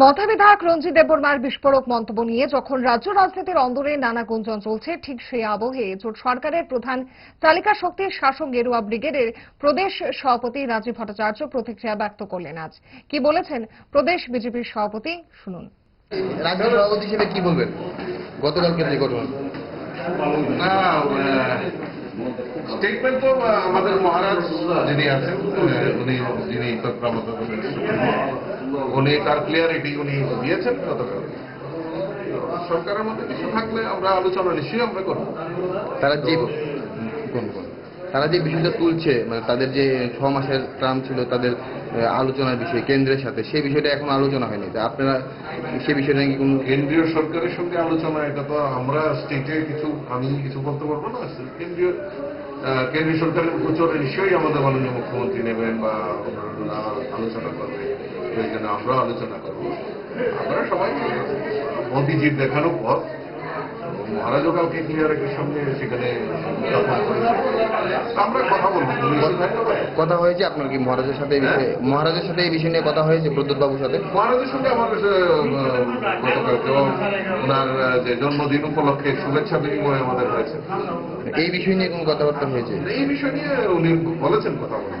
মথা বিধায়ক রঞ্জিত দেববর্মার বিস্ফোরক মন্তব্য নিয়ে যখন রাজ্য রাজনীতির অন্দরে নানা গুঞ্জন চলছে ঠিক সেই আবহে জোট সরকারের প্রধান তালিকা শক্তির শাসক গেরুয়া ব্রিগেডের প্রদেশ সভাপতি রাজীব ভট্টাচার্য প্রতিক্রিয়া ব্যক্ত করলেন আজ। কি বলেছেন প্রদেশ বিজেপির সভাপতি? শুনুন। রাজ্য সভাপতি হিসেবে কি বলবেন? গতকালকের যে ঘটনা। না স্টেটমেন্ট তো আমাদের মহারাজ যিনি আছেন উনি যিনি তৎপ্রাবত উনি তার ক্লিয়ারিটি উনি দিয়েছেন গতকাল। সরকারের মধ্যে কিছু থাকলে আমরা আলোচনা নিশ্চয়ই আমরা করব। তারা যে কোন কোন তারা যে বিষয়টা তুলছে মানে তাদের যে ছ মাসের টার্ম ছিল তাদের আলোচনার বিষয় কেন্দ্রের সাথে সেই বিষয়টা এখন আলোচনা হয়নি। আপনারা সেই বিষয়টা কি কোনো কেন্দ্রীয় সরকারের সঙ্গে আলোচনা এটা তো আমরা স্টেটে কিছু আমি কিছু বলতে পারব না। কেন্দ্রীয় কেন্দ্রীয় সরকারের গোচরে নিশ্চয়ই আমাদের মাননীয় মুখ্যমন্ত্রী নেবেন বা আলোচনা করবে। প্রয়োজনে আমরা আলোচনা করব। আমরা সবাই মোদিজির দেখানো পথ মহারাজও কালকে ক্লিয়ারের সঙ্গে সেখানে আমরা কথা বলব। কথা হয়েছে আপনার কি মহারাজের সাথে এই বিষয়ে মহারাজের সাথে এই বিষয় নিয়ে কথা হয়েছে প্রদ্যুৎ বাবুর সাথে? মহারাজের সঙ্গে আমার কাছে ওনার যে জন্মদিন উপলক্ষে শুভেচ্ছা বিনিময় আমাদের হয়েছে। এই বিষয় নিয়ে কোনো কথাবার্তা হয়েছে? এই বিষয় নিয়ে উনি বলেছেন কথা বলেন